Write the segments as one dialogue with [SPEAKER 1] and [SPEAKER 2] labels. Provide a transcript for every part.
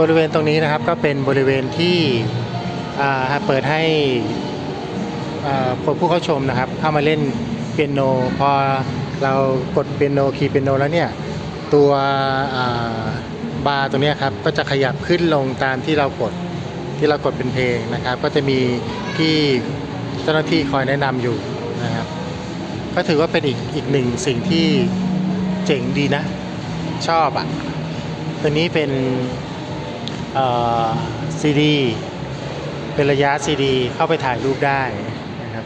[SPEAKER 1] บริเวณตรงนี้นะครับก็เป็นบริเวณที่เปิดให้คนผู้เข้าชมนะครับ เข้ามาเล่นเปียโน พอเรากดเปียโนคีย์เปียโนแล้วเนี่ยตัวบาร์ตรงนี้ครับก็จะขยับขึ้นลงตามที่เรากดที่เรากดเป็นเพลงนะครับ ก็จะมีพี่เจ้าหน้าที่คอยแนะนำอยู่นะครับ ก็ถือว่าเป็นอีกอีกหนึ่งสิ่งที่เจ๋งดีนะ ชอบอะตัวนี้เป็น ซีดีเป็นระยะซีดีเข้าไปถ่ายรูปได้นะครับ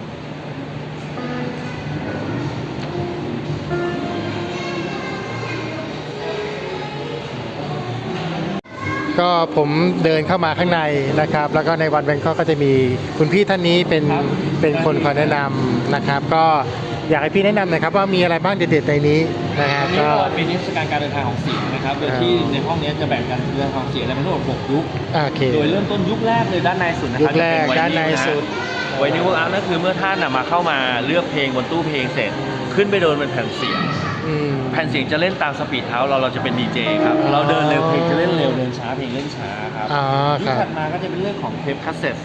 [SPEAKER 1] ก็ผมเดินเข้ามาข้างในนะครับ แล้วก็ในวันแบงคอกก็จะมีคุณพี่ท่านนี้เป็น
[SPEAKER 2] ครับ
[SPEAKER 1] เป็นคนคอยแนะนำนะครับ ก็ อยากให้พี่แนะนำหน่อยครับว่ามีอะไรบ้างเด็ดๆในนี้นะฮะ
[SPEAKER 2] อันนี้
[SPEAKER 1] ก็
[SPEAKER 2] ก็เป็นนิทรรศการการเดินทางของเสียงนะครับ โดยที่
[SPEAKER 1] อ๋อ
[SPEAKER 2] ในห้องนี้จะแบ่งกันเดินทางของเสียงในทั้งหมด6ยุค
[SPEAKER 1] โอเค
[SPEAKER 2] โดยเริ่มต้นยุคแรกเลยด้านในสุดนะค
[SPEAKER 1] ยุ
[SPEAKER 2] รั
[SPEAKER 1] คแรก
[SPEAKER 2] จะเป็
[SPEAKER 1] ด้านในสุด
[SPEAKER 2] ไวนิวอัพนั่นคือเมื่อท่านน่ะมาเข้ามาเลือกเพลงบนตู้เพลงเสร็จ ขึ้นไปโดนเป็นแผ่นเสียง
[SPEAKER 1] อืม
[SPEAKER 2] แผ่นเสียงจะเล่นตามสปีดเท้าเราเราจะเป็นดีเจครับ
[SPEAKER 1] อ๋อ
[SPEAKER 2] เราเดินเร็วเพลงจะเล่นเร็วเดินช้าเพลงเล่นช้าครับ
[SPEAKER 1] อ๋อ
[SPEAKER 2] ยุ
[SPEAKER 1] ค
[SPEAKER 2] ครับ ถัดมาก็จะเป็นเรื่องของเทปคาสเซ็ต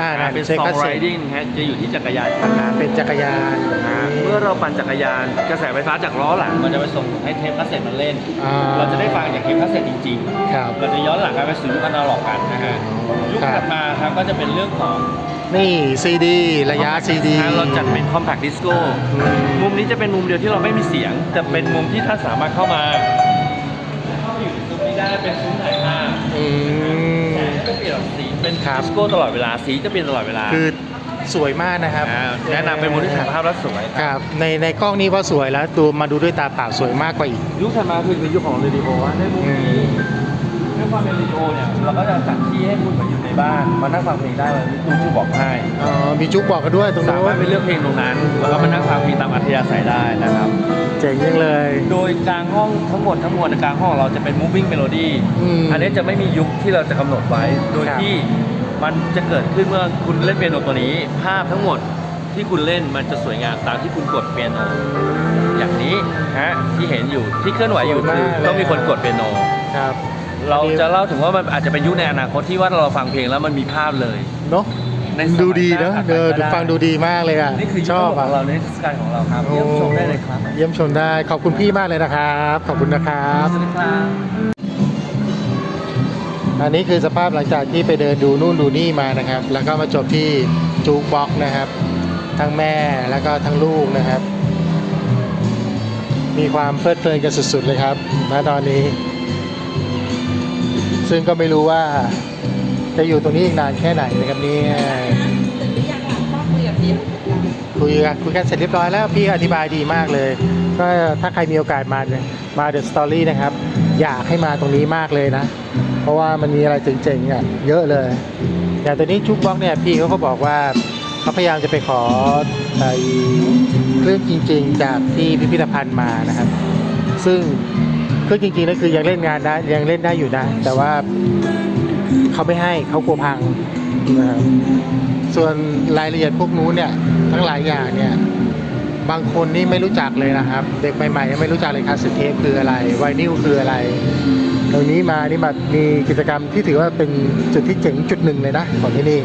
[SPEAKER 1] อ่า
[SPEAKER 2] อ่าเป็น
[SPEAKER 1] เช็ค
[SPEAKER 2] ซอง
[SPEAKER 1] คัส
[SPEAKER 2] ไร
[SPEAKER 1] เซ็ต
[SPEAKER 2] ดิ้งฮะจะอยู่ที่จักรยานคันนั้น
[SPEAKER 1] เป็นจักรยาน
[SPEAKER 2] อ่าเมื่อเราปั่นจักรยานกระแสไฟฟ้าจากล้อหลังมันจะไปส่งให้เทปคาสเซ็ตมันเล่น
[SPEAKER 1] อ่
[SPEAKER 2] เราจะได้ฟังจากเทปคาสเซ็ตจริง
[SPEAKER 1] ครับ
[SPEAKER 2] ๆเราจะย้อนหลังกันไปสู่ยุคอนาล็อกกันนะฮะยุค
[SPEAKER 1] ครับ
[SPEAKER 2] ถัดมาครับก็จะเป็นเรื่องของ
[SPEAKER 1] นี่ซีดีระยะซีดี
[SPEAKER 2] เราจัดเป็น compact disco
[SPEAKER 1] อืม
[SPEAKER 2] มุมนี้จะเป็นมุมเดียวที่เราไม่มีเสียง แต่เป็นมุมที่ท่านสามารถเข้ามาเข้าไปอยู่ในซุ้มนี้ได้เป็นซุ้มถ่ายภาพ
[SPEAKER 1] อืม
[SPEAKER 2] แสงจะเปลี่ยนออกสี เป็น
[SPEAKER 1] ครับ
[SPEAKER 2] ดิสโก้ตลอดเวลาสีจะเปลี่ยนตลอดเวลา
[SPEAKER 1] คือสวยมากนะครับ
[SPEAKER 2] อ่าแนะนำเป็นมุมที่ถ่ายภาพแล้วสวย
[SPEAKER 1] ครับในในกล้องนี้ว่าสวยแล้วดูมาดูด้วยตาเปล่าสวยมากกว่าอีก
[SPEAKER 2] ยุคถัดมาคือยุคของเรดิโอว่าในมุมนี้ด้วยความเป็นเรดิโอเนี่ยเราก็จะจัดที่ให้คุณเหมือนอยู่ในบ้านมานั่งฟังเพลงได้เลยมีคุณชื่อบอกให้
[SPEAKER 1] อ๋อมีจุ๊บบอกกันด้วยตรง
[SPEAKER 2] สา
[SPEAKER 1] นู้
[SPEAKER 2] มารถ
[SPEAKER 1] น
[SPEAKER 2] ไปเลือกเพลงตรงนั้นแล้วก็มานั่งฟังเพลงตามอัธยาศัยได้นะครับ
[SPEAKER 1] เจ๋งยังเลย
[SPEAKER 2] โดยกลางห้องทั้งหมดทั้งมวลในกลางห้องเราจะเป็น moving melody
[SPEAKER 1] อืม
[SPEAKER 2] อันนี้จะไม่มียุคที่เราจะกำหนดไว้ โดย
[SPEAKER 1] ครับ
[SPEAKER 2] ที่ มันจะเกิดขึ้นเมื่อคุณเล่นเปียโนตัวนี้ ภาพทั้งหมดที่คุณเล่นมันจะสวยงามตามที่คุณกดเปียโนอย่างนี้ฮะที่เห็นอยู่ที่เคลื่อนไหวอยู่คือต้องมีคนกดเปียโน
[SPEAKER 1] ครับ
[SPEAKER 2] เราจะเล่าถึงว่ามันอาจจะเป็นยุคในอนาคตที่ว่าเราฟังเพลงแล้วมันมีภาพเลย
[SPEAKER 1] เนาะ
[SPEAKER 2] ในสมัย
[SPEAKER 1] ดูดีเนอะ
[SPEAKER 2] หน้า
[SPEAKER 1] เออ
[SPEAKER 2] ถัดไปก็ได้
[SPEAKER 1] ฟังดูดีมากเลยอะ
[SPEAKER 2] นี่คือ
[SPEAKER 1] ช
[SPEAKER 2] ยุค
[SPEAKER 1] อบ
[SPEAKER 2] ข
[SPEAKER 1] อะ
[SPEAKER 2] องเราในเทศกาลของเราครับเยี่ยมชมได้เลยครับ
[SPEAKER 1] เยี่ยมชมได้ขอบคุณพี่มากเลยนะครับ ขอบคุณนะครับ
[SPEAKER 2] สวัสดีครับ
[SPEAKER 1] อันนี้คือสภาพหลังจากที่ไปเดินดูนู่นดูนี่มานะครับ แล้วก็มาจบที่จูบ็อกนะครับ ทั้งแม่แล้วก็ทั้งลูกนะครับ มีความเพลิดเพลินกันสุดๆเลยครับณตอนนี้ ซึ่งก็ไม่รู้ว่าจะอยู่ตรงนี้อีกนานแค่ไหนนะครับนี่คุยกันคุยกันเสร็จเรียบร้อยแล้วพี่อธิบายดีมากเลย ก็ถ้าใครมีโอกาสมาเนี่ยมาเดอะสตอรี่นะครับ อยากให้มาตรงนี้มากเลยนะ เพราะว่ามันมีอะไรเจ๋งๆอะเยอะเลย อย่างตัวนี้จุกบล็อกเนี่ยพี่เขาก็บอกว่าเขาพยายามจะไปขอไอ้เครื่องจริง ๆ จากที่พิพิธภัณฑ์มานะครับ ซึ่งเครื่องจริงๆนั่นคือยังเล่นงานได้ยังเล่นได้อยู่นะ แต่ว่าเขาไม่ให้เขากลัวพังนะครับส่วนรายละเอียดพวกนู้นเนี่ยทั้งหลายอย่างเนี่ยบางคนนี่ไม่รู้จักเลยนะครับ เด็กใหม่ๆยังไม่รู้จักเลยคาสเซ็ตเทปคืออะไรไวนิลคืออะไร ตรงนี้มานี่มามีกิจกรรมที่ถือว่าเป็นจุดที่เจ๋งจุดหนึ่งเลยนะของที่นี่